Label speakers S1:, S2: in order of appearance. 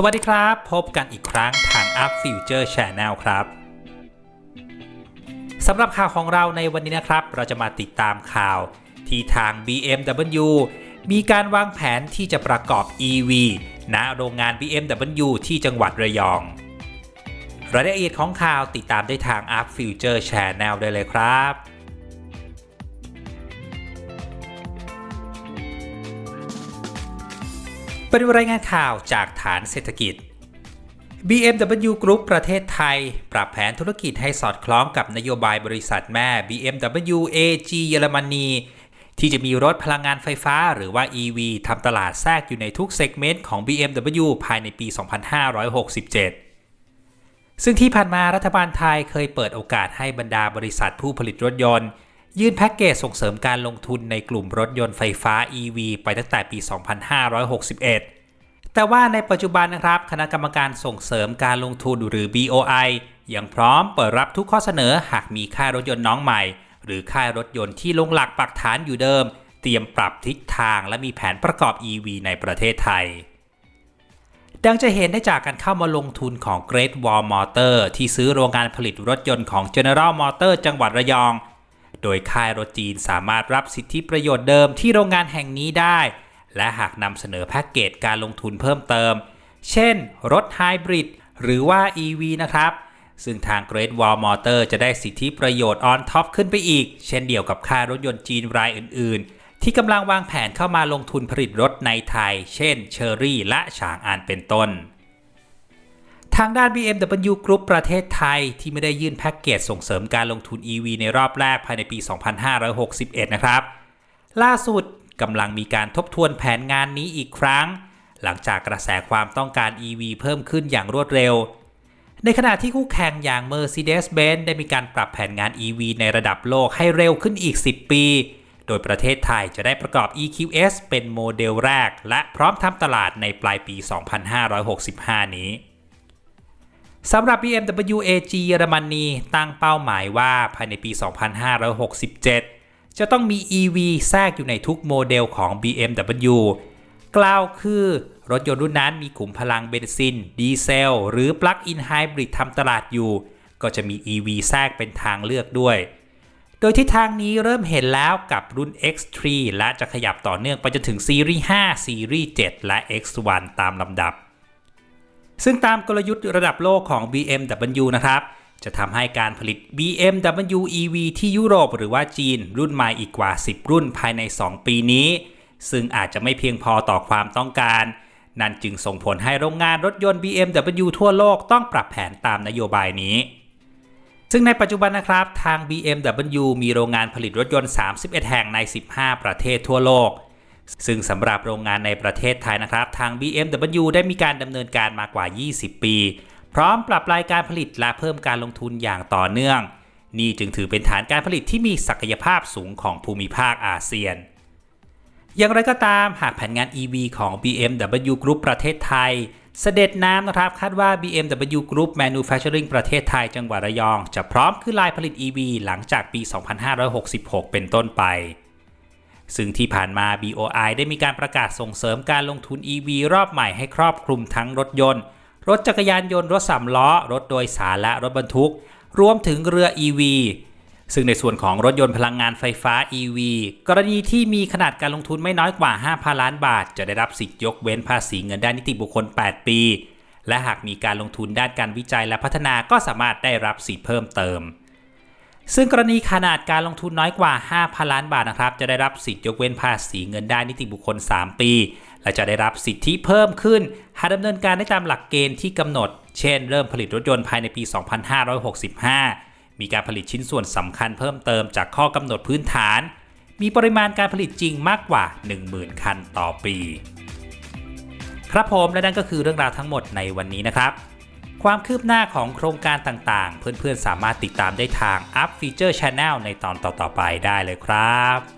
S1: สวัสดีครับ พบกันอีกครั้งทาง Up Future Channel ครับสำหรับข่าวของเราในวันนี้นะครับ เราจะมาติดตามข่าว ที่ทาง BMW มีการวางแผนที่จะประกอบ EV ณโรงงาน BMW ที่จังหวัดระยอง รายละเอียดของข่าวติดตามได้ทาง Up Future Channel ได้เลยครับ ไปดูรายงานข่าวจากฐานเศรษฐกิจ BMW Group ประเทศไทย ปรับแผนธุรกิจให้สอดคล้องกับนโยบายบริษัทแม่ BMW AG เยอรมนี ที่จะมีรถพลังงานไฟฟ้าหรือว่า EV ทำตลาดแทรกอยู่ในทุกเซกเมนต์ของ BMW ภายในปี 2567 ซึ่งที่ผ่านมารัฐบาลไทยเคยเปิดโอกาสให้บรรดาบริษัทผู้ผลิตรถยนต์ ยื่นแพ็กเกจส่งเสริมการลงทุนในกลุ่มรถยนต์ไฟฟ้า EV ไปตั้งแต่ปี 2561 แต่ว่าในปัจจุบันนะครับคณะกรรมการส่งเสริมการลงทุนหรือ BOI ยังพร้อมเปิดรับทุกข้อเสนอหากมีค่ายรถยนต์น้องใหม่ หรือค่ายรถยนต์ที่ลงหลักปักฐานอยู่เดิม เตรียมปรับทิศทางและมีแผนประกอบ EV ในประเทศไทยดังจะเห็นได้จากการเข้ามาลงทุนของ Great Wall Motor ที่ซื้อโรงงานผลิตรถยนต์ของ General Motor จังหวัดระยอง โดยค่ายรถจีนสามารถรับสิทธิประโยชน์เดิมที่โรงงานแห่งนี้ได้ และหากนำเสนอแพ็กเกจการลงทุนเพิ่มเติม เช่น รถไฮบริดหรือว่า EV นะครับ ซึ่งทาง Great Wall Motor จะได้สิทธิประโยชน์ on top ขึ้นไปอีก เช่นเดียวกับค่ายรถยนต์จีนรายอื่น ๆ ที่กำลังวางแผนเข้ามาลงทุนผลิตรถในไทย เช่นเชอรี่และฉางอานเป็นต้น ทางด้าน BMW Group ประเทศไทยที่ไม่ได้ยื่นแพ็กเกจส่งเสริมการลงทุน EV ในรอบแรกภายในปี 2561 นะครับ ล่าสุดกำลังมีการทบทวนแผนงานนี้อีกครั้ง หลังจากกระแสความต้องการ EV เพิ่มขึ้นอย่างรวดเร็ว ในขณะที่คู่แข่งอย่าง Mercedes-Benz ได้มีการปรับแผนงาน EV ในระดับโลกให้เร็วขึ้นอีก 10 ปี โดยประเทศไทยจะได้ประกอบ EQS เป็นโมเดลแรก และพร้อมทำตลาดในปลายปี 2565 นี้ สำหรับ BMW AG เยอรมนีตั้งเป้าหมายว่าภายในปี 2567 จะต้องมี EV แทรกอยู่ในทุกโมเดลของ BMW กล่าวคือรถยนต์รุ่นนั้นมีขุมพลังเบนซิน ดีเซล หรือปลั๊กอินไฮบริดทำตลาดอยู่ ก็จะมี EV แทรกเป็นทางเลือกด้วย โดยที่ทางนี้เริ่มเห็นแล้วกับรุ่น X3 และจะขยับต่อเนื่องไปจนถึงซีรีส์5ซีรีส์7และ X1 ตามลำดับ ซึ่งตามกลยุทธ์ระดับโลกของ BMW นะครับ จะทำให้การผลิต BMW EV ที่ยุโรปหรือว่าจีน รุ่นใหม่อีกกว่า 10 รุ่นภายใน 2 ปีนี้ ซึ่งอาจจะไม่เพียงพอต่อความต้องการ นั่นจึงส่งผลให้โรงงานรถยนต์ BMW ทั่วโลกต้องปรับแผนตามนโยบายนี้ ซึ่งในปัจจุบันนะครับ ทาง BMW มีโรงงานผลิตรถยนต์ 31 แห่งใน 15 ประเทศทั่วโลก ซึ่งสำหรับโรงงานในประเทศไทยนะครับ ทาง BMW ได้มีการดำเนินการมากว่า 20 ปี พร้อมปรับรายการผลิตและเพิ่มการลงทุนอย่างต่อเนื่อง นี่จึงถือเป็นฐานการผลิตที่มีศักยภาพสูงของภูมิภาคอาเซียน อย่างไรก็ตามหากแผนงาน EV ของ BMW Group ประเทศไทย เสด็จน้ำนะครับคาดว่า BMW Group Manufacturing ประเทศไทยจังหวัดระยอง จะพร้อมขึ้นลายผลิต EV หลังจากปี 2566 เป็นต้นไป ซึ่งที่ผ่านมา BOI ได้มีการประกาศส่งเสริมการลงทุน EV รอบใหม่ให้ครอบคลุมทั้งรถยนต์ รถจักรยานยนต์ รถสามล้อ รถโดยสารและรถบรรทุก รวมถึงเรือ EV ซึ่งในส่วนของรถยนต์พลังงานไฟฟ้า EV กรณีที่มีขนาดการลงทุนไม่น้อยกว่า 5,000 ล้านบาท จะได้รับสิทธิยกเว้นภาษีเงินได้นนิติบุคคล 8 ปี และหากมีการลงทุนด้านการวิจัยและพัฒนาก็สามารถได้รับสิทธิเพิ่มเติม ซึ่งกรณีขนาดการลงทุนน้อยกว่า 5,000 ล้านบาทนะครับ จะได้รับสิทธิยกเว้นภาษีเงินได้นนิติบุคคล 3 ปี และจะได้รับสิทธิเพิ่มขึ้น หากดำเนินการได้ตามหลักเกณฑ์ที่กำหนด เช่น เริ่มผลิตรถยนต์ภายในปี 2565 มีการผลิตชิ้นส่วนสำคัญเพิ่มเติมจากข้อกำหนดพื้นฐาน มีปริมาณการผลิตจริงมากกว่า 10,000 คันต่อปี ครับผมและนั่นก็คือเรื่องราวทั้งหมดในวันนี้นะครับ ความคืบหน้าของโครงการต่างๆ เพื่อนๆ สามารถติดตามได้ทาง Up Feature Channel ในตอนต่อๆไปได้เลยครับ